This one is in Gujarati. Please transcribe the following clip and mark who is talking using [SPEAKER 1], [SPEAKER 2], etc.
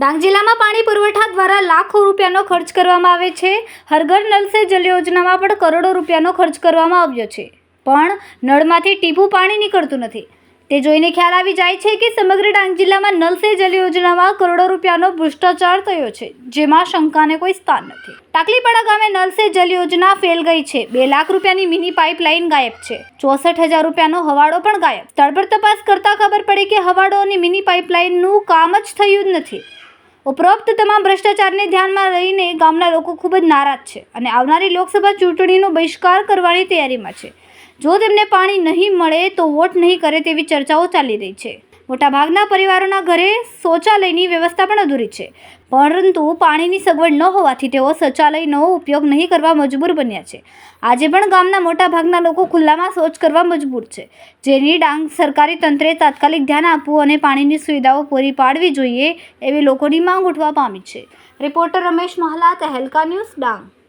[SPEAKER 1] ડાંગ જિલ્લામાં પાણી પુરવઠા દ્વારા લાખો રૂપિયાનો ખર્ચ કરવામાં આવે છે. હરઘર નલ જલ યોજનામાં પણ કરોડો રૂપિયાનો ખર્ચ કરવામાં આવ્યો છે. પણ નળમાંથી ટીપું પાણી નીકળતું નથી. તે જોઈને ખ્યાલ આવી જાય છે કે સમગ્ર ડાંગ જિલ્લામાં નલ જલ યોજનામાં કરોડો રૂપિયાનો ભ્રષ્ટાચાર થયો છે, જેમાં શંકાને કોઈ સ્થાન નથી. ટાકલીપાડા ગામે નલ જલ યોજના ફેલ ગઈ છે. બે લાખ રૂપિયાની મિની પાઇપલાઇન ગાયબ છે. ચોસઠ હજાર રૂપિયાનો હવાડો પણ ગાયબ. સ્થળ પર તપાસ કરતા ખબર પડી કે હવાડો અને મિની પાઇપલાઇનનું કામ જ થયું જ નથી. ઉપરોક્ત તમામ ભ્રષ્ટાચારને ધ્યાનમાં લઈને ગામના લોકો ખૂબ જ નારાજ છે અને આવનારી લોકસભા ચૂંટણીનો બહિષ્કાર કરવાની તૈયારીમાં છે. જો તેમને પાણી નહીં મળે તો વોટ નહીં કરે તેવી ચર્ચાઓ ચાલી રહી છે. મોટાભાગના પરિવારોના ઘરે શૌચાલયની વ્યવસ્થા પણ અધૂરી છે. પરંતુ પાણીની સગવડ ન હોવાથી તેઓ શૌચાલયનો ઉપયોગ નહીં કરવા મજબૂર બન્યા છે. આજે પણ ગામના મોટાભાગના લોકો ખુલ્લામાં શૌચ કરવા મજબૂર છે. જેની ડાંગ સરકારી તંત્રે તાત્કાલિક ધ્યાન આપવું અને પાણીની સુવિધાઓ પૂરી પાડવી જોઈએ એવી લોકોની માંગ ઉઠવા પામી છે. Reporter Ramesh Mahala, Tehelka news, Dang.